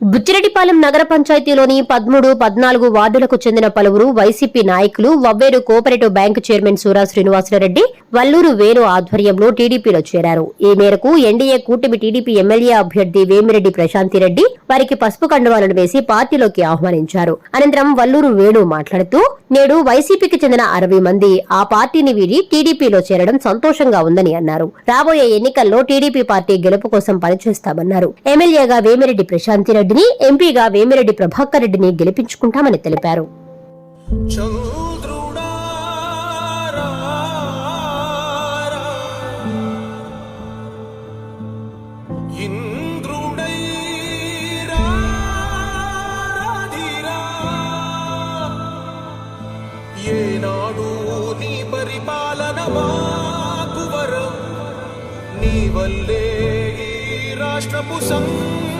బుచ్చిరెడ్డిపాలెం నగర పంచాయతీలోని పదమూడు పద్నాలుగు వార్డులకు చెందిన పలువురు వైసీపీ నాయకులు Vavveru cooperative bank chairman Sura Srinivasa Reddy Valluru Venu ఆధ్వర్యంలో టీడీపీలో చేరారు. ఈ మేరకు ఎన్డీఏ కూటమి టీడీపీ ఎమ్మెల్యే అభ్యర్థి వేమిరెడ్డి ప్రశాంతిరెడ్డి వారికి పసుపు కండువాలను వేసి పార్టీలోకి ఆహ్వానించారు. అనంతరం వల్లూరు వేణు మాట్లాడుతూ నేడు వైసీపీకి చెందిన అరవై మంది ఆ పార్టీని వీడి టీడీపీలో చేరడం సంతోషంగా ఉందని అన్నారు. రాబోయే ఎన్నికల్లో టీడీపీ పార్టీ గెలుపు కోసం పనిచేస్తామన్నారు. ఎమ్మెల్యేగా వేమిరెడ్డి ప్రశాంతి రెడ్డిని ఎంపీగా వేమిరెడ్డి ప్రభాకర్ రెడ్డిని గెలిపించుకుంటామని తెలిపారు. ఏనాడు నీ పరిపాలన మాకు వరం. నీ వల్లే రాష్ట్రపు సంఘ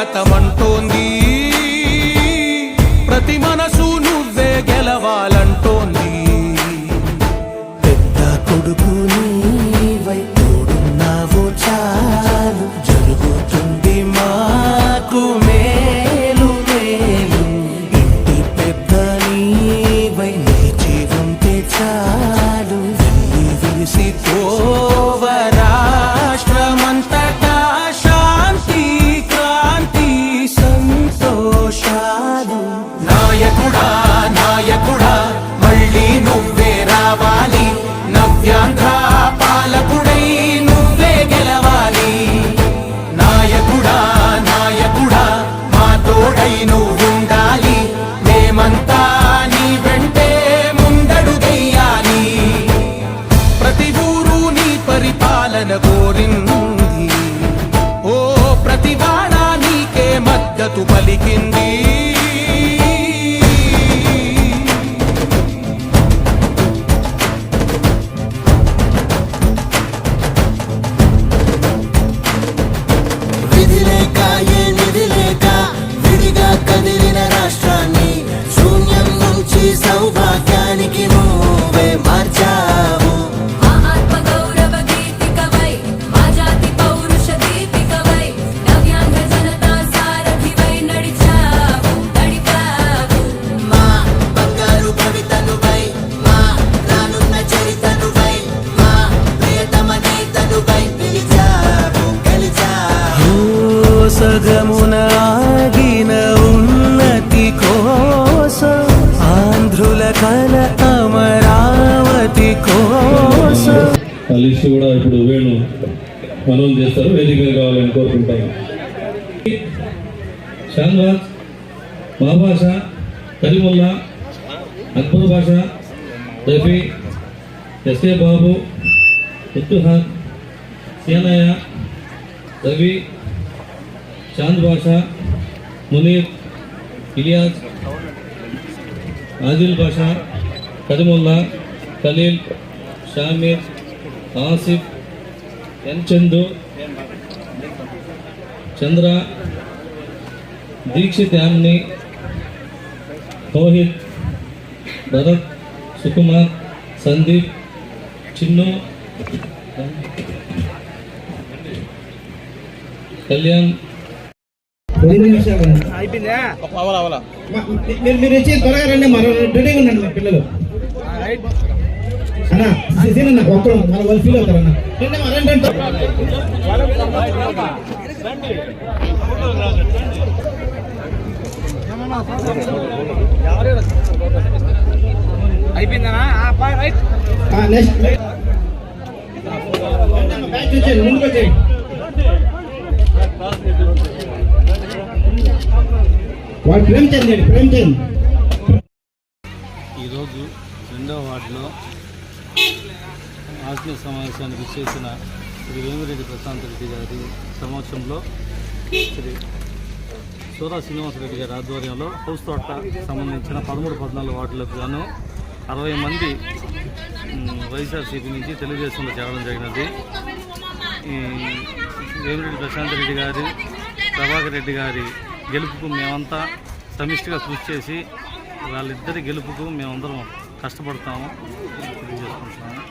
gata need సగమున ఆగిన ఉన్నతి కోసం ఆంధ్రుల కల అమరావతి కోసం. కలిసి కూడా ఇప్పుడు వేణు మనం చేస్తారు వేదిక కావాలని కోరుకుంటాను షాన్వాజ్ మా భాష కరిముల్లా అక్బర్ భాష రఫీ ఎస్ఏ బాబు ఉత్తుహాన్ సేనయ్య రవి चाँद बाशा मुनीर, इलियास, आदिल बाशा, कदमुल्ला, खलील, शामिर, आसिफ एन चंदू चंद्रा, दीक्षित यामनी तोहिद भरत, सुकुमार, संदीप, चिन्नू, कल्याण మీరు మీరు వచ్చి త్వరగా రండి మరో రెడీగా ఉండండి మా పిల్లలు. అన్న సీనన్న ఒక్కరు మన వాళ్ళు ఫీల్ అవుతారు అన్న. రండి అమ్మా, రండి రండి ఆ, నెక్స్ట్ బ్యాచ్ వచ్చేయండి ముందుకు వచ్చేయండి. వాడు ప్రేమచంద్ అండి ప్రేమచంద్ ఈరోజు రెండవ వార్డులో ఆత్మీయ సమావేశానికి చేసిన శ్రీ వేమిరెడ్డి ప్రశాంత్ రెడ్డి గారి సమక్షంలో శ్రీ సూరా శ్రీనివాసరెడ్డి గారి ఆధ్వర్యంలో హౌస్ తోట సంబంధించిన పదమూడు పద్నాలుగు వార్డులకు గాను అరవై మంది వైఎస్ఆర్సీపీ నుంచి తెలుగుదేశంలో చేరడం జరిగినది. వేమిరెడ్డి ప్రశాంత్ రెడ్డి గారి ప్రభాకర్ రెడ్డి గారి గెలుపుకు మేమంతా సమిష్టిగా కృషి చేసి వాళ్ళిద్దరి గెలుపుకు మేమందరం కష్టపడతాము. తెలియజేసుకుంటున్నాము